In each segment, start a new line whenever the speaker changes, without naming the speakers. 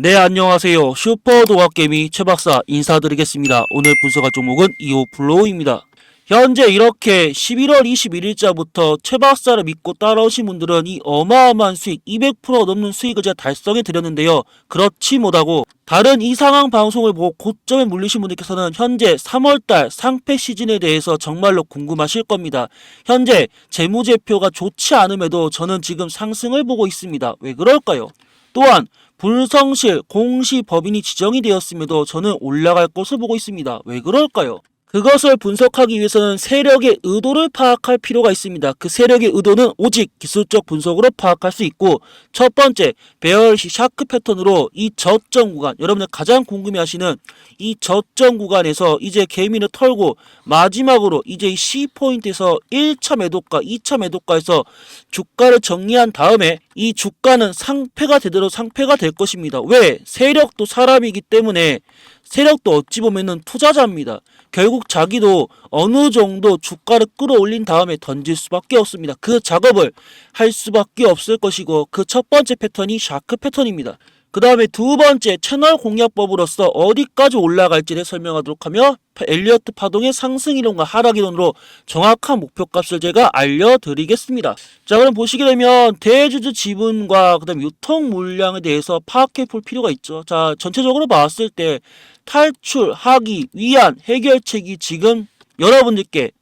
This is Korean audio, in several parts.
네, 안녕하세요. 슈퍼 도박개미 최박사 인사드리겠습니다. 오늘 분석할 종목은 이오플로우입니다. 현재 이렇게 11월 21일자부터 최박사를 믿고 따라오신 분들은 이 어마어마한 수익, 200% 넘는 수익을 제가 달성해 드렸는데요. 그렇지 못하고 다른 이 상황 방송을 보고 고점에 물리신 분들께서는 현재 3월달 상패 시즌에 대해서 정말로 궁금하실 겁니다. 현재 재무제표가 좋지 않음에도 저는 지금 상승을 보고 있습니다. 왜 그럴까요? 또한 불성실 공시 법인이 지정이 되었음에도 저는 올라갈 것을 보고 있습니다. 왜 그럴까요? 그것을 분석하기 위해서는 세력의 의도를 파악할 필요가 있습니다. 그 세력의 의도는 오직 기술적 분석으로 파악할 수 있고 첫 번째 배열 시 샤크 패턴으로 이 저점 구간 여러분들 가장 궁금해하시는 이 저점 구간에서 이제 개미를 털고 마지막으로 이제 이 C 포인트에서 1차 매도가, 2차 매도가에서 주가를 정리한 다음에 이 주가는 상패가 되도록 상패가 될 것입니다. 왜? 세력도 사람이기 때문에 세력도 어찌 보면은 투자자입니다. 결국 자기도 어느 정도 주가를 끌어올린 다음에 던질 수밖에 없습니다. 그 작업을 할 수밖에 없을 것이고 그 첫 번째 패턴이 샤크 패턴입니다. 그 다음에 두 번째 채널 공략법으로서 어디까지 올라갈지를 설명하도록 하며 엘리어트 파동의 상승 이론과 하락 이론으로 정확한 목표값을 제가 알려드리겠습니다. 자 그럼 보시게 되면 대주주 지분과 그 다음 유통 물량에 대해서 파악해 볼 필요가 있죠. 자 전체적으로 봤을 때 탈출, 하기, 위안, 해결책이 지금 여러분들께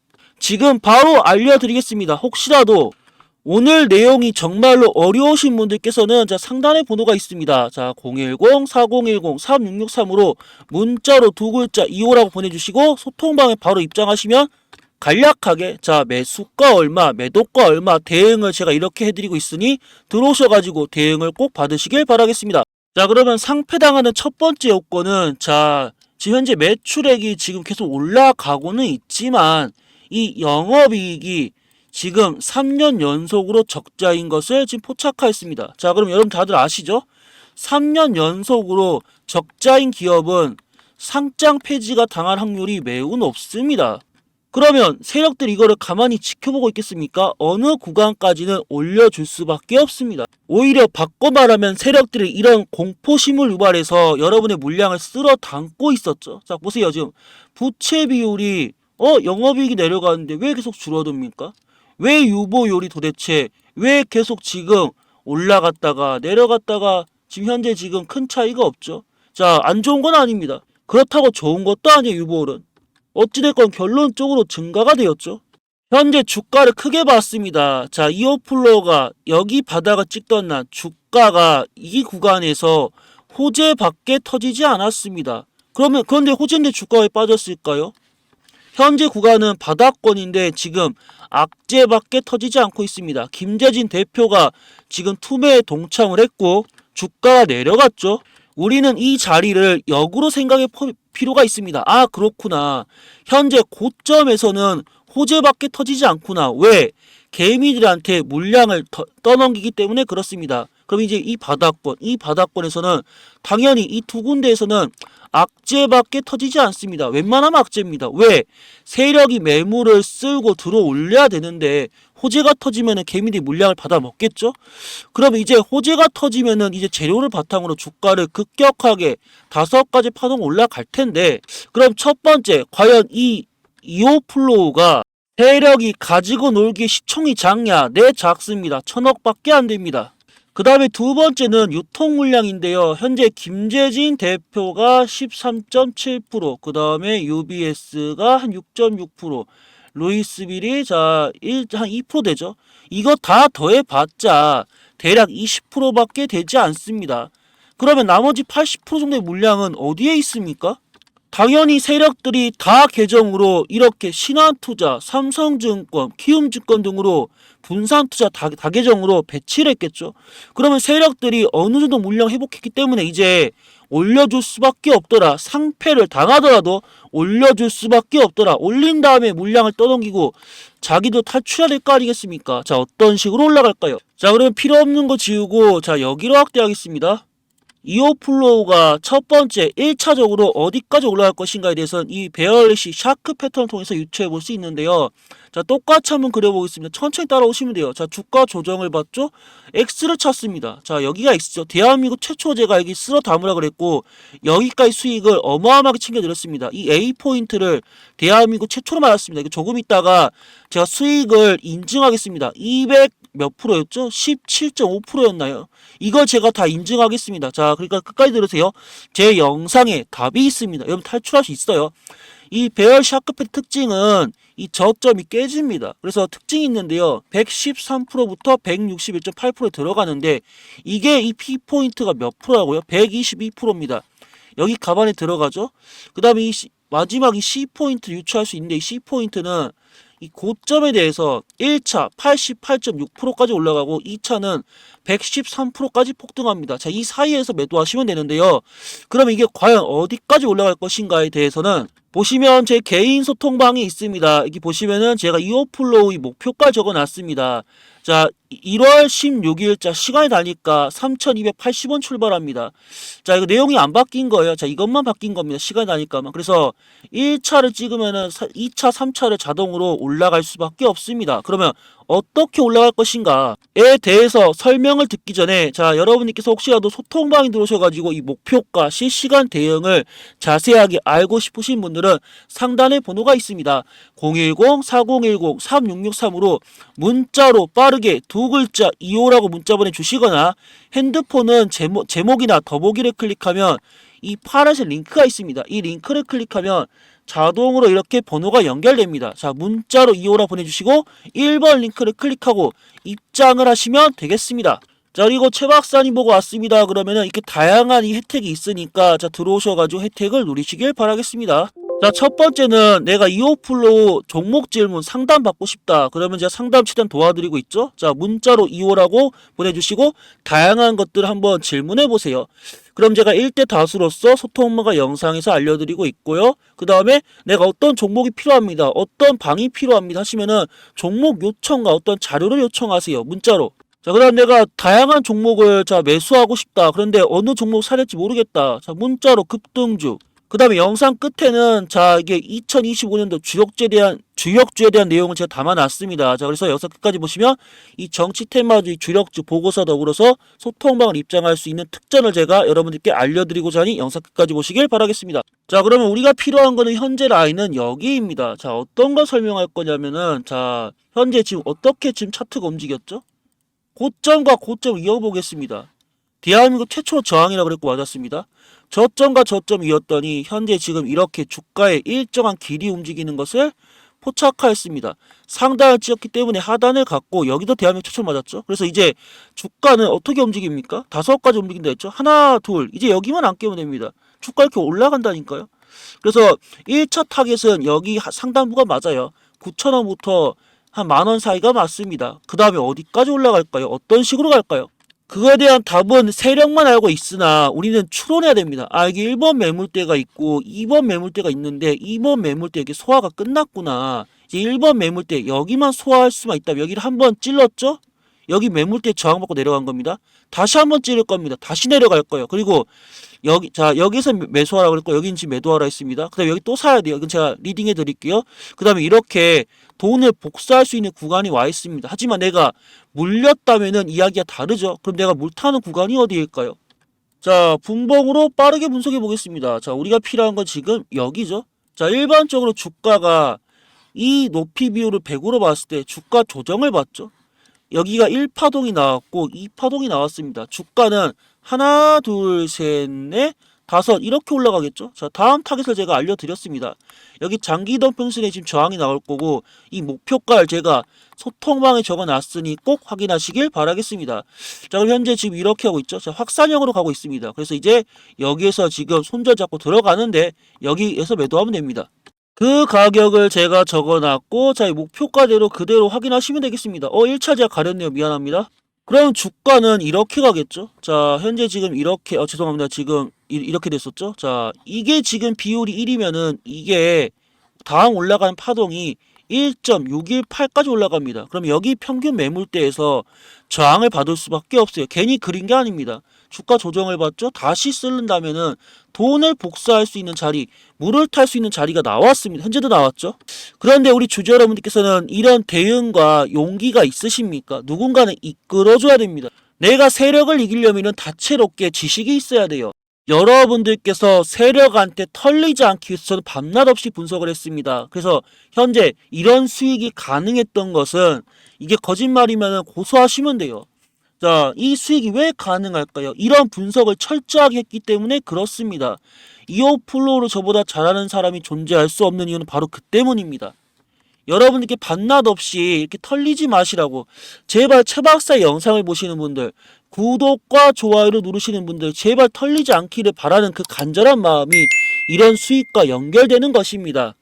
지금 바로 알려드리겠습니다. 혹시라도 오늘 내용이 정말로 어려우신 분들께서는 자 상단에 번호가 있습니다. 자 010-4010-3663으로 문자로 두 글자 2호라고 보내주시고 소통방에 바로 입장하시면 간략하게 자 매수가 얼마 매도가 얼마 대응을 제가 이렇게 해드리고 있으니 들어오셔가지고 대응을 꼭 받으시길 바라겠습니다. 자 그러면 상패당하는 첫 번째 요건은 자 지금 현재 매출액이 지금 계속 올라가고는 있지만 이 영업이익이 지금 3년 연속으로 적자인 것을 지금 포착하였습니다. 자, 그럼 여러분 다들 아시죠? 3년 연속으로 적자인 기업은 상장 폐지가 당할 확률이 매우 높습니다. 그러면 세력들이 이거를 가만히 지켜보고 있겠습니까? 어느 구간까지는 올려줄 수밖에 없습니다. 오히려 바꿔 말하면 세력들이 이런 공포심을 유발해서 여러분의 물량을 쓸어 담고 있었죠. 자, 보세요. 지금 부채 비율이 어, 영업이익이 내려가는데 왜 계속 줄어듭니까? 왜 유보율이 도대체 왜 계속 지금 올라갔다가 내려갔다가 지금 현재 지금 큰 차이가 없죠. 자, 안 좋은 건 아닙니다. 그렇다고 좋은 것도 아니에요, 유보율은. 어찌됐건 결론적으로 증가가 되었죠. 현재 주가를 크게 봤습니다. 자, 이오플로가 여기 바닥을 찍던 날 주가가 이 구간에서 호재 밖에 터지지 않았습니다. 그러면 그런데 호재인데 주가가 왜 빠졌을까요? 현재 구간은 바닥권인데 지금 악재 밖에 터지지 않고 있습니다. 김재진 대표가 지금 투매에 동참을 했고 주가가 내려갔죠. 우리는 이 자리를 역으로 생각해 볼 필요가 있습니다. 아 그렇구나. 현재 고점에서는 호재밖에 터지지 않구나. 왜? 개미들한테 물량을 더- 떠넘기기 때문에 그렇습니다. 그럼 이제 이 바닥권, 이 바닥권에서는 당연히 이 두 군데에서는 악재밖에 터지지 않습니다. 웬만하면 악재입니다. 왜? 세력이 매물을 쓸고 들어 올려야 되는데 호재가 터지면은 개미들이 물량을 받아 먹겠죠? 그럼 이제 호재가 터지면은 이제 재료를 바탕으로 주가를 급격하게 다섯 가지 파동 올라갈 텐데 그럼 첫 번째 과연 이 이오플로우가 세력이 가지고 놀기에 시총이 작냐? 네, 작습니다. 천억밖에 안 됩니다. 그 다음에 두 번째는 유통 물량인데요. 현재 김재진 대표가 13.7%, 그 다음에 UBS가 한 6.6%, 루이스빌이 자, 1, 한 2% 되죠. 이거 다 더해봤자 대략 20%밖에 되지 않습니다. 그러면 나머지 80% 정도의 물량은 어디에 있습니까? 당연히 세력들이 다 계정으로 이렇게 신한투자, 삼성증권, 키움증권 등으로 분산투자 다, 다 계정으로 배치를 했겠죠. 그러면 세력들이 어느 정도 물량 회복했기 때문에 이제 올려줄 수밖에 없더라. 상패를 당하더라도 올려줄 수밖에 없더라. 올린 다음에 물량을 떠넘기고 자기도 탈출해야 될 거 아니겠습니까? 자, 어떤 식으로 올라갈까요? 자, 그러면 필요 없는 거 지우고 자, 여기로 확대하겠습니다. 이오플로우가 첫 번째 1차적으로 어디까지 올라갈 것인가에 대해서는 이 베어리시 샤크 패턴을 통해서 유추해 볼 수 있는데요. 자, 똑같이 한번 그려보겠습니다. 천천히 따라오시면 돼요. 자, 주가 조정을 봤죠? X를 찾습니다. 자, 여기가 X죠. 대한민국 최초 제가 여기 쓸어 담으라 그랬고, 여기까지 수익을 어마어마하게 챙겨드렸습니다. 이 A 포인트를 대한민국 최초로 맞았습니다. 조금 있다가 제가 수익을 인증하겠습니다. 200 몇 프로였죠? 17.5%였나요? 이걸 제가 다 인증하겠습니다. 자, 그러니까 끝까지 들으세요. 제 영상에 답이 있습니다. 여러분 탈출할 수 있어요. 이 배열 샤크펫 특징은 이 저점이 깨집니다. 그래서 특징이 있는데요. 113%부터 161.8%에 들어가는데 이게 이 P 포인트가 몇 프로라고요? 122%입니다. 여기 가반에 들어가죠. 그 다음에 이 C- 마지막 이 C 포인트 유추할 수 있는데 이 C 포인트는 이 고점에 대해서 1차 88.6%까지 올라가고 2차는 113%까지 폭등합니다. 자, 이 사이에서 매도하시면 되는데요. 그럼 이게 과연 어디까지 올라갈 것인가에 대해서는 보시면 제 개인 소통방이 있습니다. 여기 보시면은 제가 이오플로우의 목표가 적어 놨습니다. 자, 1월 16일 자 시간이 나니까 3,280원 출발합니다. 자, 이거 내용이 안 바뀐 거예요. 자, 이것만 바뀐 겁니다. 시간이 나니까만. 그래서 1차를 찍으면은 2차, 3차를 자동으로 올라갈 수밖에 없습니다. 그러면 어떻게 올라갈 것인가에 대해서 설명을 듣기 전에 자 여러분께서 혹시라도 소통방에 들어오셔가지고 이 목표가 실시간 대응을 자세하게 알고 싶으신 분들은 상단에 번호가 있습니다. 010-4010-3663으로 문자로 빠르게 두 글자 2호라고 문자 보내주시거나 핸드폰은 제목, 제목이나 더보기를 클릭하면 이 파란색 링크가 있습니다. 이 링크를 클릭하면 자동으로 이렇게 번호가 연결됩니다. 자, 문자로 2호라 보내주시고 1번 링크를 클릭하고 입장을 하시면 되겠습니다. 자, 그리고 최 박사님 보고 왔습니다. 그러면은 이렇게 다양한 이 혜택이 있으니까 자, 들어오셔가지고 혜택을 누리시길 바라겠습니다. 자, 첫 번째는 내가 이오플로우 종목 질문 상담 받고 싶다. 그러면 제가 상담 최대한 도와드리고 있죠. 자, 문자로 2호라고 보내주시고 다양한 것들 한번 질문해 보세요. 그럼 제가 1대 다수로서 소통문가 영상에서 알려드리고 있고요. 그 다음에 내가 어떤 종목이 필요합니다. 어떤 방이 필요합니다. 하시면은 종목 요청과 어떤 자료를 요청하세요. 문자로. 자, 그 다음 내가 다양한 종목을 자, 매수하고 싶다. 그런데 어느 종목 사야 될지 모르겠다. 자, 문자로 급등주. 그 다음에 영상 끝에는 자, 이게 2025년도 주력주에 대한, 주력주에 대한 내용을 제가 담아놨습니다. 자, 그래서 영상 끝까지 보시면 이 정치 테마주의 주력주 보고서 더불어서 소통방을 입장할 수 있는 특전을 제가 여러분들께 알려드리고자 하니 영상 끝까지 보시길 바라겠습니다. 자, 그러면 우리가 필요한 거는 현재 라인은 여기입니다. 자, 어떤 거 설명할 거냐면은, 자, 현재 지금 어떻게 지금 차트가 움직였죠? 고점과 고점을 이어보겠습니다. 대한민국 최초 저항이라고 그랬고 맞았습니다. 저점과 저점 이었더니 현재 지금 이렇게 주가의 일정한 길이 움직이는 것을 포착하였습니다. 상단을 찍었기 때문에 하단을 갖고 여기도 대한민국 최초 맞았죠. 그래서 이제 주가는 어떻게 움직입니까? 다섯 가지 움직인다 했죠. 하나, 둘. 이제 여기만 안 깨면 됩니다. 주가 이렇게 올라간다니까요. 그래서 1차 타겟은 여기 하- 상단부가 맞아요. 9천원부터 한 만 원 사이가 맞습니다. 그 다음에 어디까지 올라갈까요? 어떤 식으로 갈까요? 그거에 대한 답은 세력만 알고 있으나 우리는 추론해야 됩니다. 아, 여기 1번 매물대가 있고 2번 매물대가 있는데 2번 매물대 여기 소화가 끝났구나. 이제 1번 매물대 여기만 소화할 수만 있다면 여기를 한번 찔렀죠? 여기 매물대 저항받고 내려간 겁니다. 다시 한번 찌를 겁니다. 다시 내려갈 거예요. 그리고 여기 자 여기서 매수하라 그랬고 여기는 지금 매도하라 했습니다. 그다음에 여기 또 사야 돼요. 이건 제가 리딩해 드릴게요. 그다음에 이렇게 돈을 복사할 수 있는 구간이 와 있습니다. 하지만 내가 물렸다면은 이야기가 다르죠. 그럼 내가 물 타는 구간이 어디일까요? 자, 분봉으로 빠르게 분석해 보겠습니다. 자, 우리가 필요한 건 지금 여기죠. 자, 일반적으로 주가가 이 높이 비율을 100으로 봤을 때 주가 조정을 받죠. 여기가 1파동이 나왔고 2파동이 나왔습니다. 주가는 하나, 둘, 셋, 넷, 다섯 이렇게 올라가겠죠. 자, 다음 타겟을 제가 알려드렸습니다. 여기 장기 덤평선에 지금 저항이 나올 거고 이 목표가를 제가 소통방에 적어놨으니 꼭 확인하시길 바라겠습니다. 자, 그럼 현재 지금 이렇게 하고 있죠. 자, 확산형으로 가고 있습니다. 그래서 이제 여기에서 지금 손절 잡고 들어가는데 여기에서 매도하면 됩니다. 그 가격을 제가 적어놨고 자, 이 목표가대로 그대로 확인하시면 되겠습니다. 어, 1차 제가 가렸네요. 미안합니다. 그럼 주가는 이렇게 가겠죠. 자, 현재 지금 이렇게 어 죄송합니다. 지금 이, 이렇게 됐었죠. 자, 이게 지금 비율이 1이면은 이게 다음 올라가는 파동이 1.618까지 올라갑니다. 그럼 여기 평균 매물대에서 저항을 받을 수밖에 없어요. 괜히 그린 게 아닙니다. 주가 조정을 받죠. 다시 쓰른다면은 돈을 복사할 수 있는 자리, 물을 탈 수 있는 자리가 나왔습니다. 현재도 나왔죠. 그런데 우리 주주 여러분들께서는 이런 대응과 용기가 있으십니까? 누군가는 이끌어줘야 됩니다. 내가 세력을 이기려면 다채롭게 지식이 있어야 돼요. 여러분들께서 세력한테 털리지 않기 위해서 저는 밤낮 없이 분석을 했습니다. 그래서 현재 이런 수익이 가능했던 것은 이게 거짓말이면 고소하시면 돼요. 자, 이 수익이 왜 가능할까요? 이런 분석을 철저하게 했기 때문에 그렇습니다. 이오 플로우를 저보다 잘하는 사람이 존재할 수 없는 이유는 바로 그 때문입니다. 여러분들께 밤낮 없이 이렇게 털리지 마시라고 제발 최 박사의 영상을 보시는 분들 구독과 좋아요를 누르시는 분들 제발 털리지 않기를 바라는 그 간절한 마음이 이런 수익과 연결되는 것입니다.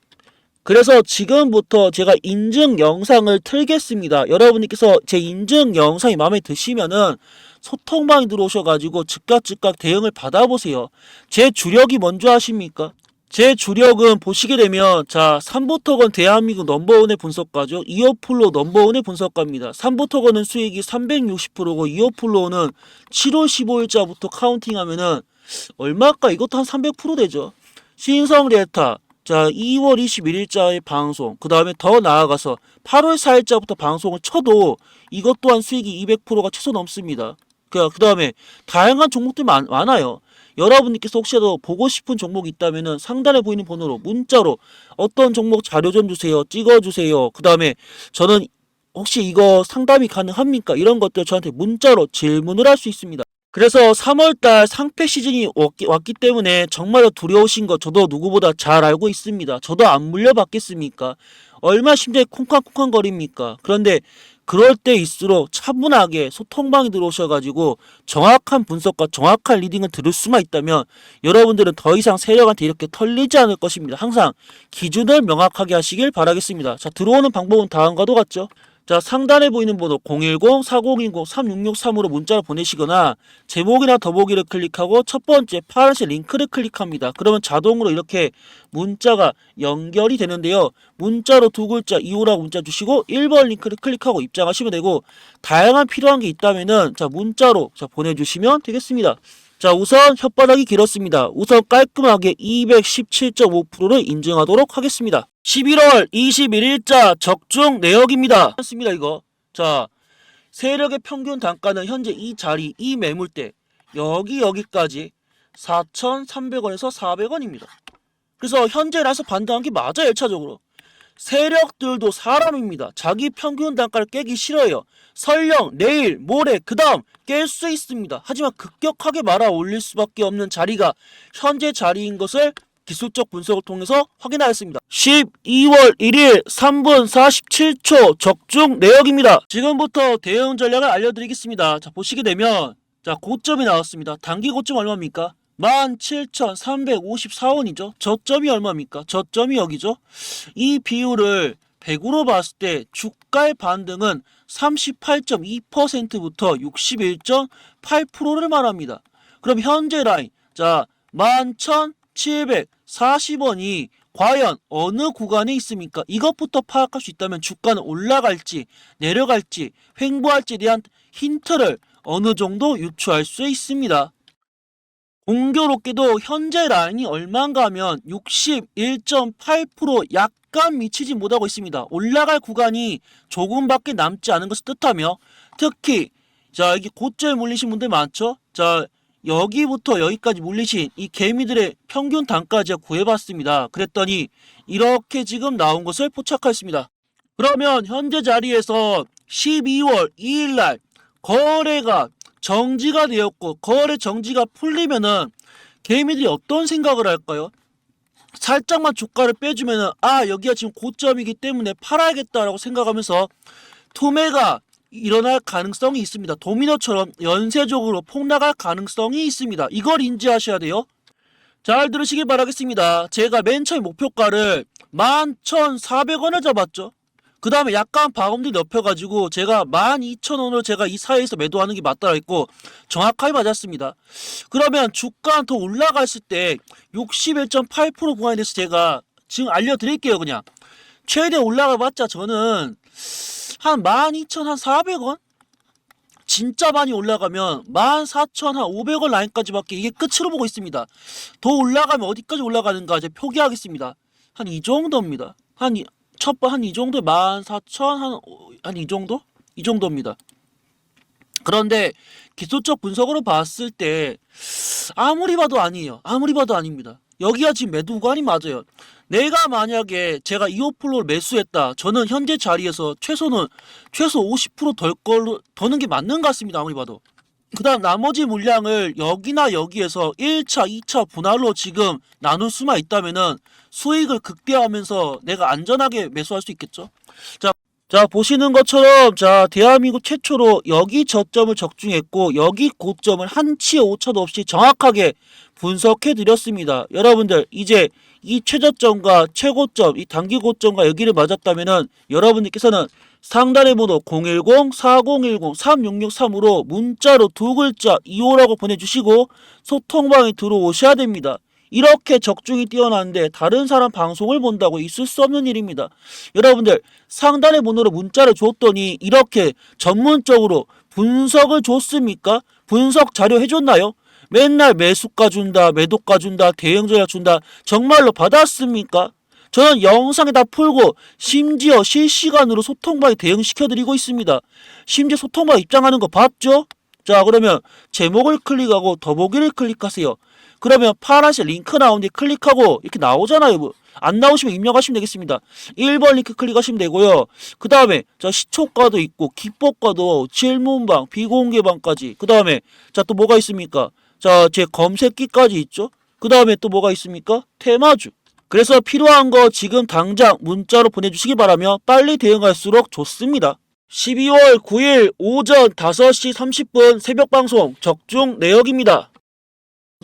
그래서 지금부터 제가 인증 영상을 틀겠습니다. 여러분께서 제 인증 영상이 마음에 드시면은 소통방에 들어오셔가지고 즉각 즉각 대응을 받아보세요. 제 주력이 뭔지 아십니까? 제 주력은 보시게 되면 자 3부토건 대한민국 넘버원의 분석가죠. 이어플로 넘버원의 분석가입니다. 3부토건은 수익이 360%고 이어플로는 7월 15일자부터 카운팅하면은 얼마일까? 이것도 한 300% 되죠. 신성 레타 자 2월 21일자의 방송 그 다음에 더 나아가서 8월 4일자부터 방송을 쳐도 이것 또한 수익이 200%가 최소 넘습니다. 그 다음에 다양한 종목들 많, 많아요. 여러분께서 혹시라도 보고 싶은 종목이 있다면은 상단에 보이는 번호로 문자로 어떤 종목 자료 좀 주세요. 찍어 주세요. 그 다음에 저는 혹시 이거 상담이 가능합니까? 이런 것들 저한테 문자로 질문을 할 수 있습니다. 그래서 3월달 상패 시즌이 왔기, 왔기 때문에 정말로 두려우신 거 저도 누구보다 잘 알고 있습니다. 저도 안 물려받겠습니까? 얼마 심장이 콩쾅콩쾅 거립니까? 그런데 그럴 때일수록 차분하게 소통방에 들어오셔가지고 정확한 분석과 정확한 리딩을 들을 수만 있다면 여러분들은 더 이상 세력한테 이렇게 털리지 않을 것입니다. 항상 기준을 명확하게 하시길 바라겠습니다. 자, 들어오는 방법은 다음과도 같죠. 자, 상단에 보이는 번호 010-4010-3663으로 문자를 보내시거나 제목이나 더보기를 클릭하고 첫 번째 파란색 링크를 클릭합니다. 그러면 자동으로 이렇게 문자가 연결이 되는데요. 문자로 두 글자 2호라고 문자 주시고 1번 링크를 클릭하고 입장하시면 되고 다양한 필요한 게 있다면은 자, 문자로 자, 보내주시면 되겠습니다. 자, 우선 혓바닥이 길었습니다. 우선 깔끔하게 217.5%를 인증하도록 하겠습니다. 11월 21일자 적중 내역입니다. 습니다 이거. 자, 세력의 평균 단가는 현재 이 자리, 이 매물대 여기 여기까지 4,300원에서 400원입니다. 그래서 현재라서 반등한 게 맞아요, 1차적으로. 세력들도 사람입니다. 자기 평균 단가를 깨기 싫어요. 설령 내일, 모레, 그 다음 깰 수 있습니다. 하지만 급격하게 말아 올릴 수밖에 없는 자리가 현재 자리인 것을 기술적 분석을 통해서 확인하였습니다. 12월 1일 3분 47초 적중 내역입니다. 지금부터 대응 전략을 알려드리겠습니다. 자 보시게 되면 자 고점이 나왔습니다. 단기 고점 얼마입니까? 17,354원이죠. 저점이 얼마입니까? 저점이 여기죠. 이 비율을 100으로 봤을 때 주가의 반등은 38.2%부터 61.8%를 말합니다. 그럼 현재 라인 자 11,740원이 과연 어느 구간에 있습니까? 이것부터 파악할 수 있다면 주가는 올라갈지 내려갈지 횡보할지에 대한 힌트를 어느 정도 유추할 수 있습니다. 공교롭게도 현재 라인이 얼마인가 하면 61.8% 약간 미치지 못하고 있습니다. 올라갈 구간이 조금밖에 남지 않은 것을 뜻하며 특히 자 이게 고점에 몰리신 분들 많죠? 자 여기부터 여기까지 몰리신 이 개미들의 평균 제가 구해봤습니다. 그랬더니 이렇게 지금 나온 것을 포착하였습니다. 그러면 현재 자리에서 12월 2일날 거래가 정지가 되었고 거래 정지가 풀리면은 개미들이 어떤 생각을 할까요? 살짝만 주가를 빼주면은 아 여기가 지금 고점이기 때문에 팔아야겠다라고 생각하면서 투매가 일어날 가능성이 있습니다. 도미노처럼 연쇄적으로 폭락할 가능성이 있습니다. 이걸 인지하셔야 돼요. 잘 들으시길 바라겠습니다. 제가 맨 처음 목표가를 11,400원을 잡았죠. 그 다음에 약간 바움들이 넓혀가지고 제가 12,000원을 제가 이 사이에서 매도하는 게 맞다라 했고 정확하게 맞았습니다. 그러면 주가 더 올라갔을 때 61.8% 구간에 대해서 제가 지금 알려드릴게요 그냥 최대 올라가봤자 저는 한 12,400원? 진짜 많이 올라가면 14,500원 라인까지밖에 이게 끝으로 보고 있습니다. 더 올라가면 어디까지 올라가는가 이제 표기하겠습니다. 한 이 정도입니다. 한 첫 번 한 이 정도 14,000 한 이 정도? 이 정도입니다. 그런데 기술적 분석으로 봤을 때 아무리 봐도 아니에요. 아무리 봐도 아닙니다. 여기가 지금 매도 구간이 맞아요. 내가 만약에 제가 2호 플로를 매수했다. 저는 현재 자리에서 최소는 최소 50%덜 걸로 더는 게 맞는 것 같습니다. 아무리 봐도. 그다음 나머지 물량을 여기나 여기에서 1차, 2차 분할로 지금 나눌 수만 있다면은 수익을 극대화하면서 내가 안전하게 매수할 수 있겠죠. 자, 자 보시는 것처럼 자 대한민국 최초로 여기 저점을 적중했고 여기 고점을 한치의 오차도 없이 정확하게 분석해 드렸습니다. 여러분들 이제 이 최저점과 최고점, 이 단기 고점과 여기를 맞았다면은 여러분들께서는 상단의 번호 010-4010-3663으로 문자로 두 글자 2호라고 보내주시고 소통방에 들어오셔야 됩니다. 이렇게 적중이 뛰어난데 다른 사람 방송을 본다고 있을 수 없는 일입니다. 여러분들 상단의 번호로 문자를 줬더니 이렇게 전문적으로 분석을 줬습니까? 분석 자료 해줬나요? 맨날 매수가 준다, 매도가 준다, 대응 전략 준다. 정말로 받았습니까? 저는 영상에 다 풀고 심지어 실시간으로 소통방에 대응시켜드리고 있습니다. 심지어 소통방 입장하는 거 봤죠? 자 그러면 제목을 클릭하고 더보기를 클릭하세요. 그러면 파란색 링크 나오는데 클릭하고 이렇게 나오잖아요. 뭐. 안 나오시면 입력하시면 되겠습니다. 1번 링크 클릭하시면 되고요. 그 다음에 자 시초가도 있고 기법과도 질문방, 비공개방까지. 그 다음에 자 또 뭐가 있습니까? 자 제 검색기까지 있죠. 그 다음에 또 뭐가 있습니까? 테마주. 그래서 필요한 거 지금 당장 문자로 보내주시기 바라며 빨리 대응할수록 좋습니다. 12월 9일 오전 5시 30분 새벽 방송 적중 내역입니다.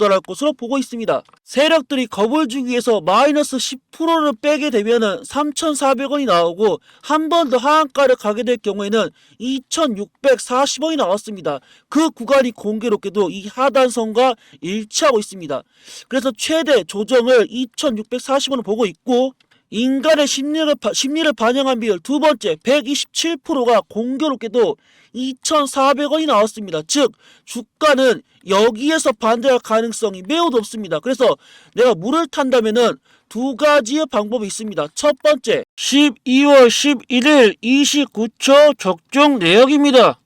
도달할 것으로 보고 있습니다. 세력들이 겁을 주기 위해서 마이너스 10%를 빼게 되면은 3,400원이 나오고 한 번 더 하한가를 가게 될 경우에는 2,640원이 나왔습니다. 그 구간이 공교롭게도 이 하단선과 일치하고 있습니다. 그래서 최대 조정을 2,640원을 보고 있고 인간의 심리를, 바- 심리를 반영한 비율 두 번째 127%가 공교롭게도 2,400원이 나왔습니다. 즉 주가는 여기에서 반대할 가능성이 매우 높습니다. 그래서 내가 물을 탄다면은 두 가지의 방법이 있습니다. 첫 번째 12월 11일 29초 적중 내역입니다.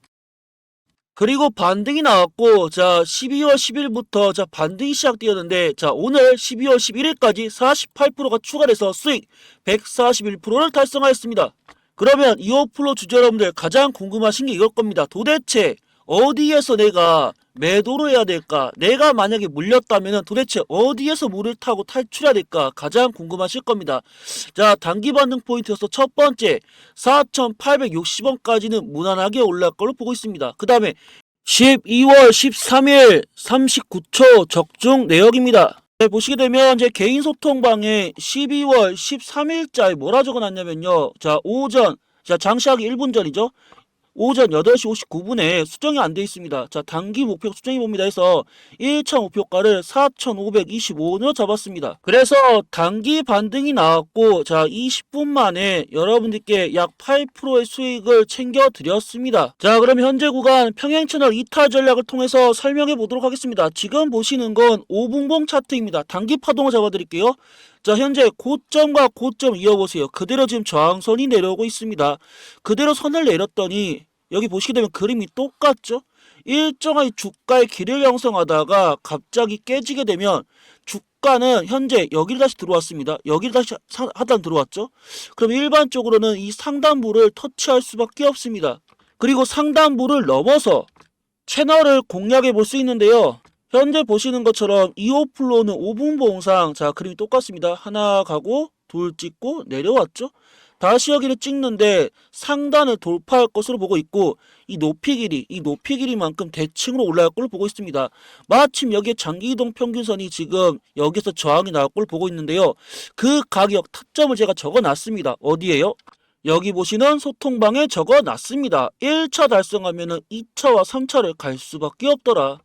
그리고 반등이 나왔고 자 12월 10일부터 자 반등이 시작되었는데 자 오늘 12월 11일까지 48%가 추가돼서 수익 141%를 달성하였습니다. 그러면 이오플로 주주 여러분들 가장 궁금하신 게 이걸 겁니다. 도대체 어디에서 내가 매도를 해야 될까? 내가 만약에 물렸다면 도대체 어디에서 물을 타고 탈출해야 될까? 가장 궁금하실 겁니다. 자, 단기 반등 포인트에서 첫 번째 4,860원까지는 무난하게 올라갈 걸로 보고 있습니다. 그 다음에 12월 13일 39초 적중 내역입니다. 네, 보시게 되면 제 개인 소통방에 12월 13일자에 뭐라 적어놨냐면요. 자, 오전, 자, 장시하기 1분 전이죠. 오전 8시 59분에 수정이 안 돼 있습니다. 자, 단기 목표 수정이 봅니다 해서 1차 목표가를 4,525원으로 잡았습니다. 그래서 단기 반등이 나왔고, 자, 20분 만에 여러분들께 약 8%의 수익을 챙겨 드렸습니다. 자, 그럼 현재 구간 평행 채널 이탈 전략을 통해서 설명해 보도록 하겠습니다. 지금 보시는 건 5분봉 차트입니다. 단기 파동을 잡아 드릴게요. 자, 현재 고점과 고점 이어보세요. 그대로 지금 저항선이 내려오고 있습니다. 그대로 선을 내렸더니 여기 보시게 되면 그림이 똑같죠? 일정한 주가의 길을 형성하다가 갑자기 깨지게 되면 주가는 현재 여기를 다시 들어왔습니다. 여기를 다시 사- 하단 들어왔죠? 그럼 일반적으로는 이 상단부를 터치할 수밖에 없습니다. 그리고 상단부를 넘어서 채널을 공략해 볼 수 있는데요. 현재 보시는 것처럼 2호 플로우는 5분 봉상 자 그림이 똑같습니다. 하나 가고 둘 찍고 내려왔죠. 다시 여기를 찍는데 상단을 돌파할 것으로 보고 있고 이 높이 길이 이 높이 길이만큼 대칭으로 올라갈 걸로 보고 있습니다. 마침 여기에 장기 이동 평균선이 지금 여기서 저항이 나올 걸 보고 있는데요. 그 가격 타점을 제가 적어 놨습니다. 어디에요? 여기 보시는 소통방에 적어 놨습니다. 1차 달성하면 은 2차와 3차를 갈 수밖에 없더라.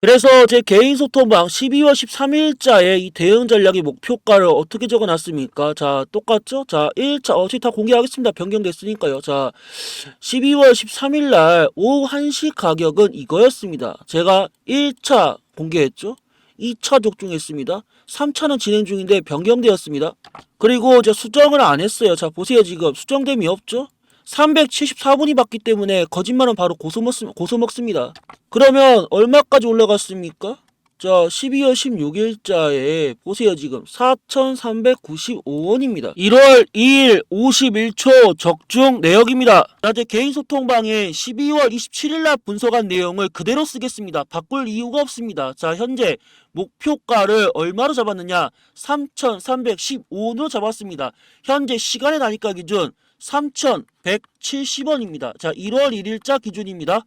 그래서 제 개인 소통방 12월 13일자에 이 대응 전략의 목표가를 어떻게 적어 놨습니까? 자, 똑같죠? 자, 1차, 어차피 다 공개하겠습니다. 변경됐으니까요. 자, 12월 13일날 오후 1시 가격은 이거였습니다. 제가 1차 공개했죠? 2차 적중했습니다. 3차는 진행 중인데 변경되었습니다. 그리고 제 수정을 안 했어요. 자, 보세요. 지금 수정됨이 없죠? 374분이 받기 때문에 거짓말은 바로 고소, 먹, 고소 먹습니다. 그러면 얼마까지 올라갔습니까? 자, 12월 16일자에 보세요 지금 4,395원입니다. 1월 2일 51초 적중 내역입니다. 자, 제 개인 소통방에 12월 27일 날 분석한 내용을 그대로 쓰겠습니다. 바꿀 이유가 없습니다. 자, 현재 목표가를 얼마로 잡았느냐? 3,315원으로 잡았습니다. 현재 시간의 단위가 기준 3,170원입니다. 자, 1월 1일자 기준입니다.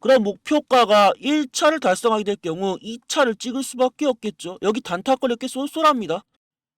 그럼 목표가가 1차를 달성하게 될 경우 2차를 찍을 수밖에 없겠죠. 여기 단타권 이렇게 쏠쏠합니다.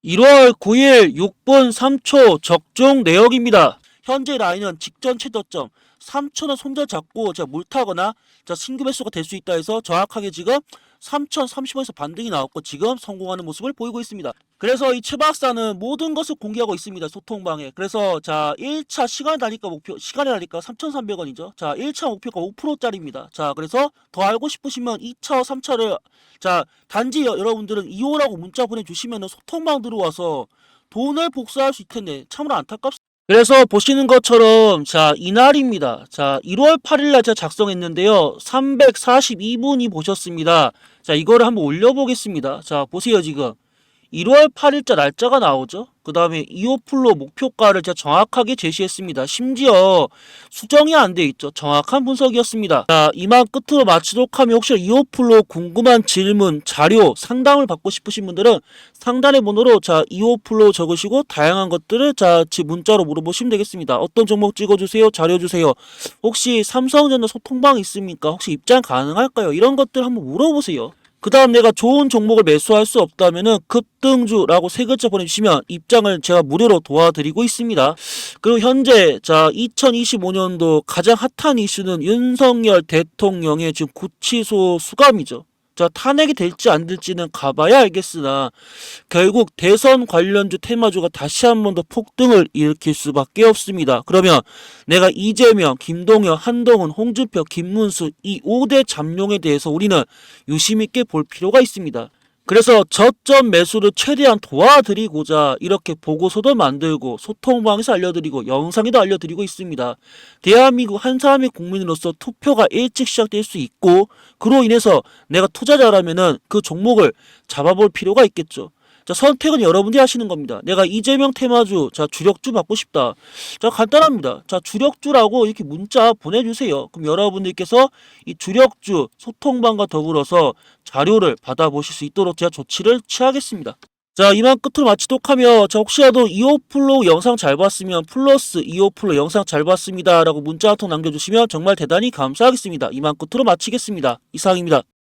1월 9일 6분 3초 적중 내역입니다. 현재 라인은 직전 최저점 3천원 손절 잡고 제가 물 타거나 자 신규 매수가 될 수 있다 해서 정확하게 지금 3,030원에서 반등이 나왔고 지금 성공하는 모습을 보이고 있습니다. 그래서 이 최 박사는 모든 것을 공개하고 있습니다. 소통방에. 그래서 자 1차 시간 단위가 목표 시간의 단위가 3,300원이죠. 자 1차 목표가 5%짜리입니다. 자 그래서 더 알고 싶으시면 2차, 3차를 자 단지 여, 여러분들은 2호라고 문자 보내주시면 소통방 들어와서 돈을 복사할 수 텐데 참으로 안타깝습니다. 그래서 보시는 것처럼 자 이날입니다. 자 1월 8일날 제가 작성했는데요. 342분이 보셨습니다. 자 이거를 한번 올려보겠습니다. 자 보세요 지금 1월 8일자 날짜가 나오죠. 그 다음에 2호플로 목표가를 제가 정확하게 제시했습니다. 심지어 수정이 안 돼 있죠. 정확한 분석이었습니다. 자, 이만 끝으로 마치도록 하면 혹시 2호플로 궁금한 질문, 자료, 상담을 받고 싶으신 분들은 상단의 번호로 자, 2호플로 적으시고 다양한 것들을 자, 지 문자로 물어보시면 되겠습니다. 어떤 종목 찍어주세요, 자료 주세요. 혹시 삼성전자 소통방 있습니까? 혹시 입장 가능할까요? 이런 것들 한번 물어보세요. 그 다음 내가 좋은 종목을 매수할 수 없다면은 급등주라고 세 글자 보내주시면 입장을 제가 무료로 도와드리고 있습니다. 그리고 현재 자 2025년도 가장 핫한 이슈는 윤석열 대통령의 지금 구치소 수감이죠. 자 탄핵이 될지 안 될지는 가봐야 알겠으나 결국 대선 관련주 테마주가 다시 한 번 더 폭등을 일으킬 수밖에 없습니다. 그러면 내가 이재명, 김동연, 한동훈, 홍준표, 김문수 이 5대 잠룡에 대해서 우리는 유심 있게 볼 필요가 있습니다. 그래서 저점 매수를 최대한 도와드리고자 이렇게 보고서도 만들고 소통방에서 알려드리고 영상에도 알려드리고 있습니다. 대한민국 한 사람의 국민으로서 투표가 일찍 시작될 수 있고 그로 인해서 내가 투자자라면은 그 종목을 잡아볼 필요가 있겠죠. 자, 선택은 여러분이 하시는 겁니다. 내가 이재명 테마주, 자, 주력주 받고 싶다. 자, 간단합니다. 자, 주력주라고 이렇게 문자 보내주세요. 그럼 여러분들께서 이 주력주 소통방과 더불어서 자료를 받아보실 수 있도록 제가 조치를 취하겠습니다. 자, 이만 끝으로 마치도록 하며, 자, 혹시라도 2호 플로우 영상 잘 봤으면 플러스 2호 플로우 영상 잘 봤습니다. 라고 문자 한 통 남겨주시면 정말 대단히 감사하겠습니다. 이만 끝으로 마치겠습니다. 이상입니다.